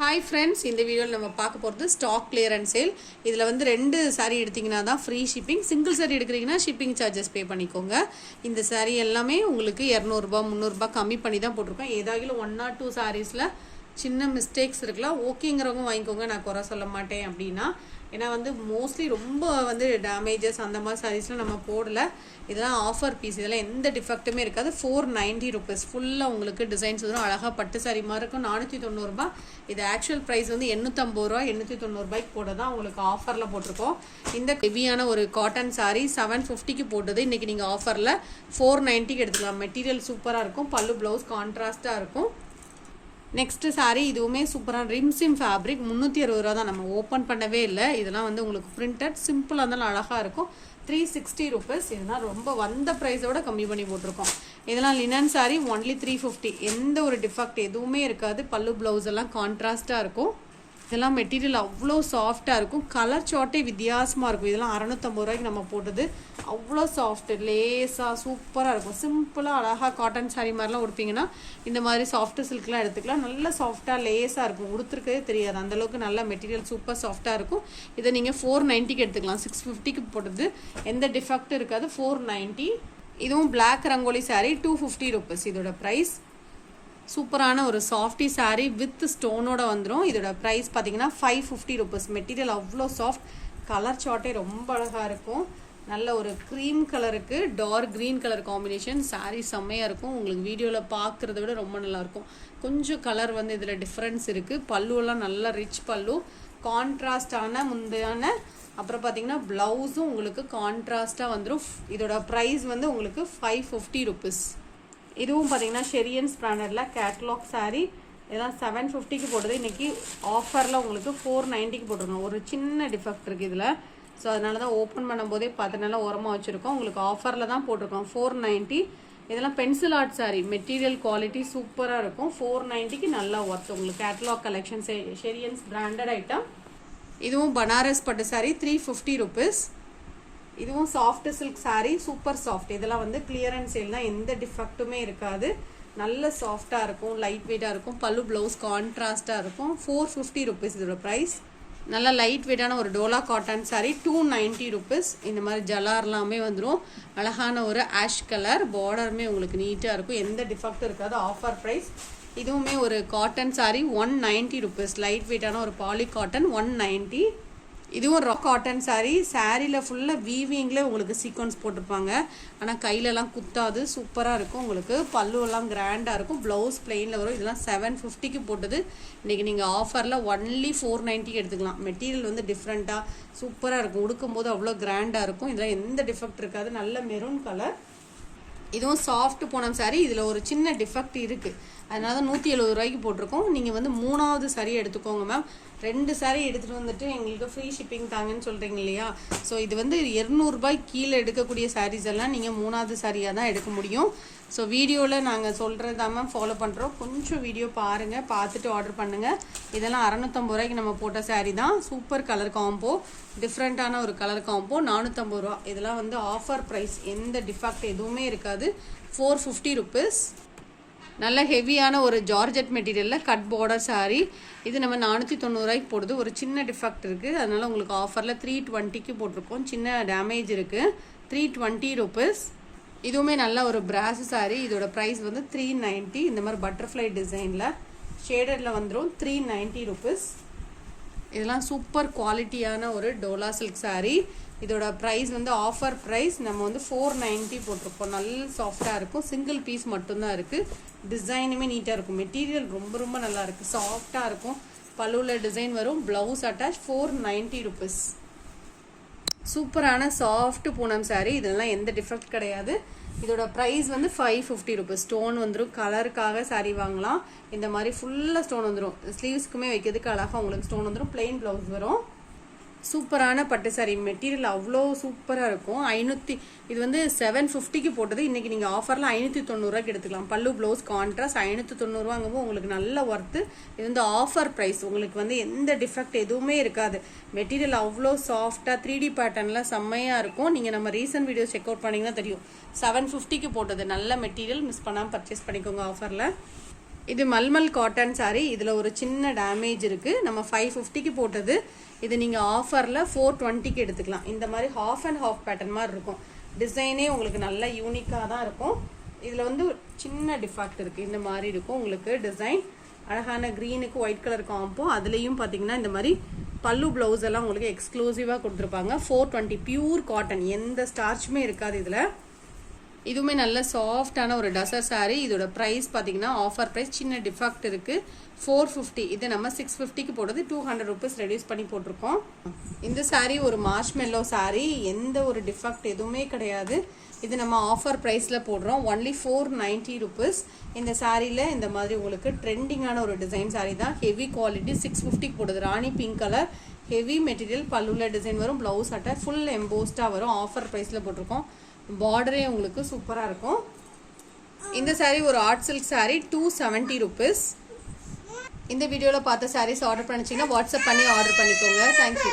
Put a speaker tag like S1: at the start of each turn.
S1: Hi friends இந்த வீடியோவில் நம்ம பார்க்க போகிறது ஸ்டாக் கிளியரன்ஸ் சேல் இதில் வந்து ரெண்டு சாரீ எடுத்திங்கன்னா தான் ஃப்ரீ ஷிப்பிங் சிங்கிள் சாரீ எடுக்கிறீங்கன்னா ஷிப்பிங் சார்ஜஸ் பே பண்ணிக்கோங்க. இந்த சாரீ எல்லாமே உங்களுக்கு இரநூறுபா முந்நூறுபா கம்மி பண்ணி தான் போட்டிருக்கோம். ஏதாகிலும் ஒன் ஆர் டூ சாரீஸில் சின்ன மிஸ்டேக்ஸ் இருக்கலாம். ஓகேங்கிறவங்க வாங்கிக்கோங்க. நான் குறை சொல்ல மாட்டேன் அப்படின்னா. ஏன்னா வந்து மோஸ்ட்லி ரொம்ப வந்து டேமேஜஸ் அந்த மாதிரி சாரீஸ்லாம் நம்ம போடல. இதெல்லாம் ஆஃபர் பீஸ் இதெல்லாம் எந்த டிஃபெக்ட்டுமே இருக்காது. ஃபோர் நைன்ட்டி ருபீஸ் ஃபுல்லாக உங்களுக்கு டிசைன்ஸ் வரும் அழகாக பட்டு சாரி மாதிரி இருக்கும். நானூற்றி தொண்ணூறுபா இது ஆக்சுவல் ப்ரைஸ் வந்து எண்ணூற்றம்பது ரூபா எண்ணூற்றி தொண்ணூறுபாய்க்கு போட தான் உங்களுக்கு ஆஃபரில் போட்டிருக்கோம். இந்த ஹெவியான ஒரு காட்டன் சாரீ செவன் ஃபிஃப்டிக்கு போட்டது. இன்றைக்கி நீங்கள் ஆஃபரில் ஃபோர் நைன்ட்டிக்கு எடுத்துக்கலாம். மெட்டீரியல் சூப்பராக இருக்கும். பல்லு ப்ளவுஸ் கான்ட்ராஸ்ட்டாக இருக்கும். நெக்ஸ்ட் சாரீ இதுவுமே சூப்பரான ரிம்சிம் ஃபேப்ரிக் முந்நூற்றி அறுபது ரூபா தான் நம்ம ஓப்பன் பண்ணவே இல்லை. இதெல்லாம் வந்து உங்களுக்கு பிரிண்டட் சிம்பிளாக இருந்தாலும் அழகாக இருக்கும். த்ரீ சிக்ஸ்டி ருபீஸ் இதெல்லாம் ரொம்ப வந்த ப்ரைஸோட கம்மி பண்ணி போட்டிருக்கோம். இதெல்லாம் linen sari only three fifty எந்த ஒரு டிஃபெக்ட் எதுவுமே இருக்காது. பல்லு ப்ளவுஸ் எல்லாம் கான்ட்ராஸ்ட்டாக இருக்கும். இதெல்லாம் மெட்டீரியல் அவ்வளோ சாஃப்டாக இருக்கும். கலர் சார்ட்டே வித்தியாசமாக இருக்கும். இதெல்லாம் அறநூற்றம்பது ரூபாய்க்கு நம்ம போட்டது. அவ்வளோ சாஃப்ட் லேஸாக சூப்பராக இருக்கும். சிம்பிளாக அழகாக காட்டன் சாரீ மாதிரிலாம் உடுப்பீங்கன்னா இந்த மாதிரி சாஃப்ட் சில்க்லாம் எடுத்துக்கலாம். நல்ல சாஃப்டாக லேஸாக இருக்கும். உடுத்துருக்கதே தெரியாது. அந்தளவுக்கு நல்ல மெட்டீரியல் சூப்பர் சாஃப்டாக இருக்கும். இதை நீங்கள் ஃபோர் நைன்ட்டிக்கு எடுத்துக்கலாம். சிக்ஸ் ஃபிஃப்டிக்கு போட்டது. எந்த டிஃபெக்ட் இருக்காது. ஃபோர் நைன்ட்டி இதுவும் black rangoli sari two fifty rupees இதோட ப்ரைஸ் சூப்பரான ஒரு சாஃப்டி saree வித் ஸ்டோனோட வந்துடும் இதோட ப்ரைஸ் பார்த்தீங்கன்னா ஃபைவ் ஃபிஃப்டி ருபீஸ் மெட்டீரியல் அவ்வளோ சாஃப்ட் கலர் சார்ட்டே ரொம்ப அழகாக இருக்கும். நல்ல ஒரு க்ரீம் கலருக்கு dark green colour combination sari செம்மையாக இருக்கும். உங்களுக்கு வீடியோவில் பார்க்குறத விட ரொம்ப நல்லாயிருக்கும் கொஞ்சம் கலர் வந்து இதில் டிஃப்ரென்ஸ் இருக்குது பல்லுவெல்லாம் நல்ல ரிச் பல்லு. கான்ட்ராஸ்டான முந்தையான அப்புறம் பார்த்தீங்கன்னா ப்ளவுஸும் உங்களுக்கு கான்ட்ராஸ்ட்டாக வந்துடும் இதோட ப்ரைஸ் வந்து உங்களுக்கு ஃபைவ் ஃபிஃப்டி ருபீஸ் இதுவும் பார்த்தீங்கன்னா ஷெரியன்ஸ் பிராண்டடில் கேட்லாக் சாரீ இதெல்லாம் செவன் ஃபிஃப்டிக்கு போட்டது. இன்றைக்கி ஆஃபரில் உங்களுக்கு ஃபோர் நைன்ட்டிக்கு போட்டிருக்கோம் ஒரு சின்ன டிஃபெக்ட் இருக்குது இதில். ஸோ அதனால தான் ஓப்பன் பண்ணும்போதே பார்த்தனால உரமாக வச்சுருக்கோம். உங்களுக்கு ஆஃபரில் தான் போட்டிருக்கோம். ஃபோர் நைன்ட்டி இதெல்லாம் pencil art sari material quality சூப்பராக இருக்கும். ஃபோர் நைன்ட்டிக்கு நல்லா ஒர்த் உங்களுக்கு கேட்லாக் கலெக்ஷன் ஷெரியன்ஸ் பிராண்டட் ஐட்டம் இதுவும் பனாரஸ் பட்டு சாரீ த்ரீ ஃபிஃப்டி ருபீஸ் இதுவும் soft silk sari super soft இதெல்லாம் வந்து கிளியரன்ஸ் சேல் தான். எந்த டிஃபெக்ட்டுமே இருக்காது. நல்ல சாஃப்டாக இருக்கும் லைட் வெயிட்டாக இருக்கும். பல்லு ப்ளவுஸ் கான்ட்ராஸ்ட்டாக இருக்கும். ஃபோர் ஃபிஃப்டி ருபீஸ் இதோட ப்ரைஸ் நல்ல லைட் வெயிட்டான ஒரு Dola cotton sari two ninety rupees இந்த மாதிரி ஜலார்லாமே வந்துடும் அழகான ஒரு ஆஷ் கலர் பார்டருமே உங்களுக்கு நீட்டாக இருக்கும். எந்த டிஃபெக்ட் இருக்காது. ஆஃபர் ப்ரைஸ் இதுவுமே ஒரு cotton sari one ninety rupees light வெயிட்டான ஒரு பாலி காட்டன் ஒன் நைன்ட்டி இதுவும் ராக் காட்டன் சாரீ சாரியில் ஃபுல்லாக வீவிங்கில் உங்களுக்கு சீக்வன்ஸ் போட்டிருப்பாங்க. ஆனால் கையிலலாம் குத்தாது. சூப்பராக இருக்கும் உங்களுக்கு. பல்லுவெல்லாம் கிராண்டாக இருக்கும். ப்ளவுஸ் பிளெயினில் வரும். இதெல்லாம் செவன் ஃபிஃப்டிக்கு போட்டது. இன்றைக்கி நீங்கள் ஆஃபரில் ஒன்லி ஃபோர் நைன்ட்டிக்கு எடுத்துக்கலாம். மெட்டீரியல் வந்து டிஃப்ரெண்ட்டாக சூப்பராக இருக்கும். உடுக்கும்போது அவ்வளோ கிராண்டாக இருக்கும். இதெல்லாம் எந்த டிஃபெக்ட் இருக்காது. நல்ல மெரூன் கலர் இதுவும் சாஃப்ட் போனோம் சாரி இதில் ஒரு சின்ன டிஃபெக்ட் இருக்குது அதனால தான் நூற்றி எழுபது ரூபாய்க்கு போட்டிருக்கோம். நீங்கள் வந்து மூணாவது saree எடுத்துக்கோங்க மேம் ரெண்டு saree எடுத்துகிட்டு வந்துட்டு எங்களுக்கு ஃப்ரீ ஷிப்பிங் தாங்கன்னு சொல்கிறீங்க இல்லையா? ஸோ இது வந்து இரநூறுபாய் கீழே எடுக்கக்கூடிய சாரீஸ் எல்லாம் நீங்கள் மூணாவது சாரியாக தான் எடுக்க முடியும். ஸோ வீடியோவில் நாங்கள் சொல்கிறது தான் மேம் ஃபாலோ பண்ணுறோம் கொஞ்சம் வீடியோ பாருங்கள் பார்த்துட்டு ஆர்டர் பண்ணுங்கள் இதெல்லாம் அறநூற்றம்பது ரூபாய்க்கு நம்ம போட்ட சாரீ தான். சூப்பர் கலர் காம்போ டிஃப்ரெண்ட்டான ஒரு கலர் காம்போ நானூற்றம்பது ரூபா. இதெல்லாம் வந்து ஆஃபர் ப்ரைஸ் எந்த டிஃபெக்ட் எதுவுமே இருக்காது. ஃபோர் ஃபிஃப்டி ருபீஸ் நல்ல ஹெவியான ஒரு ஜார்ஜெட் மெட்டீரியலில் கட் பார்டர் saree. இது நம்ம நானூற்றி தொண்ணூறுரூவாய்க்கு போடுது. ஒரு சின்ன டிஃபெக்ட் இருக்குது அதனால் உங்களுக்கு ஆஃபரில் த்ரீ டுவெண்ட்டிக்கு போட்டிருக்கோம். சின்ன டேமேஜ் இருக்குது த்ரீ டுவெண்ட்டி ருபீஸ் இதுவுமே நல்ல ஒரு பிராஸ் saree. இதோட ப்ரைஸ் வந்து த்ரீ நைன்ட்டி இந்த மாதிரி பட்டர்ஃப்ளை டிசைனில் ஷேடடில் வந்துடும் த்ரீ நைன்ட்டி ருபீஸ் இதெல்லாம் சூப்பர் குவாலிட்டியான ஒரு டோலா சில்க் சாரீ இதோட ப்ரைஸ் வந்து ஆஃபர் ப்ரைஸ் நம்ம வந்து ஃபோர் நைன்ட்டி போட்டிருப்போம். நல்ல சாஃப்டாக இருக்கும். சிங்கிள் பீஸ் மட்டும்தான் இருக்குது டிசைனுமே நீட்டாக இருக்கும். மெட்டீரியல் ரொம்ப ரொம்ப நல்லா இருக்குது சாஃப்டாக இருக்கும். பல்லுவில் டிசைன் வரும். Blouse attach four ninety rupees சூப்பரான சாஃப்ட் பூனம் சாரீ இதெல்லாம் எந்த டிஃபெக்ட் கிடையாது. இதோட ப்ரைஸ் வந்து ஃபைவ் ஃபிஃப்டி ருபீஸ் ஸ்டோன் வந்துடும் கலருக்காக சாரீ வாங்கலாம். இந்த மாதிரி ஃபுல்லாக ஸ்டோன் வந்துடும் ஸ்லீவ்ஸ்க்குமே வைக்கிறதுக்கு அழகாக உங்களுக்கு ஸ்டோன் வந்துடும் பிளெயின் ப்ளவுஸ் வரும். சூப்பரான பட்டு சாரி மெட்டீரியல் அவ்வளோ சூப்பராக இருக்கும். ஐநூற்றி இது வந்து செவன் ஃபிஃப்டிக்கு போட்டது. இன்றைக்கி நீங்கள் ஆஃபரில் ஐநூற்றி தொண்ணூறுரூவாய்க்கு எடுத்துக்கலாம். பல்லு ப்ளவுஸ் கான்ட்ராஸ்ட் ஐநூற்றி தொண்ணூறுவாங்கும்போது உங்களுக்கு நல்ல ஒர்த்து இது வந்து ஆஃபர் ப்ரைஸ் உங்களுக்கு வந்து எந்த டிஃபெக்ட் எதுவுமே இருக்காது. மெட்டீரியல் அவ்வளோ சாஃப்டாக த்ரீ டி பேட்டர்னில் செம்மையாக இருக்கும். நீங்கள் நம்ம ரீசன்ட் வீடியோ செக் அவுட் பண்ணிங்கன்னா தெரியும். செவன் ஃபிஃப்டிக்கு போட்டது. நல்ல மெட்டீரியல் மிஸ் பண்ணாமல் பர்ச்சேஸ் பண்ணிக்கோங்க ஆஃபரில் இது மல்மல் காட்டன் சாரி இதில் ஒரு சின்ன டேமேஜ் இருக்குது நம்ம ஃபைவ் ஃபிஃப்டிக்கு போட்டது. இது நீங்கள் ஆஃபரில் ஃபோர் டுவெண்ட்டிக்கு எடுத்துக்கலாம். இந்த மாதிரி ஹாஃப் அண்ட் ஹாஃப் பேட்டர்ன் மாதிரி இருக்கும். டிசைனே உங்களுக்கு நல்ல யூனிக்காக தான் இருக்கும். இதில் வந்து சின்ன டிஃபாக்ட் இருக்குது இந்த மாதிரி இருக்கும் உங்களுக்கு டிசைன் அழகான க்ரீனுக்கு ஒயிட் கலர் காம்போ அதுலேயும் பார்த்தீங்கன்னா இந்த மாதிரி பல்லு ப்ளவுஸ் எல்லாம் உங்களுக்கு எக்ஸ்க்ளூசிவாக கொடுத்துருப்பாங்க. ஃபோர் டுவெண்ட்டி பியூர் காட்டன் எந்த ஸ்டார்ச்சுமே இருக்காது இதில். இதுவுமே நல்ல சாஃப்டான ஒரு டசர் சாரீ இதோட ப்ரைஸ் பார்த்தீங்கன்னா ஆஃபர் ப்ரைஸ் சின்ன டிஃபெக்ட் இருக்குது ஃபோர் ஃபிஃப்டி இது நம்ம சிக்ஸ் ஃபிஃப்டிக்கு போடுறது டூ ஹண்ட்ரட் ருபீஸ் ரெடியூஸ் பண்ணி போட்டிருக்கோம். இந்த சாரீ ஒரு மார்ஷ்மெல்லோ சாரீ எந்த ஒரு டிஃபெக்ட் எதுவுமே கிடையாது. இது நம்ம ஆஃபர் ப்ரைஸில் போடுறோம். ஒன்லி ஃபோர் நைன்ட்டி ருபீஸ் இந்த சாரியில் இந்த மாதிரி உங்களுக்கு ட்ரெண்டிங்கான ஒரு டிசைன் சாரீ தான். ஹெவி குவாலிட்டி சிக்ஸ் ஃபிஃப்டிக்கு போடுது. ராணி பிங்க் கலர் ஹெவி மெட்டீரியல் பல்லுள்ள டிசைன் வரும். ப்ளவுஸ் அட்டை ஃபுல் எம்போஸ்டாக வரும். ஆஃபர் ப்ரைஸில் போட்டிருக்கோம். பார்டரே உங்களுக்கு சூப்பராக இருக்கும். இந்த சாரீ ஒரு art silk sari two seventy rupees இந்த வீடியோவில் பார்த்த சாரீஸ் ஆர்டர் பண்ணிச்சிங்கன்னா வாட்ஸ்அப் பண்ணி ஆர்டர் பண்ணிக்கோங்க. Thank you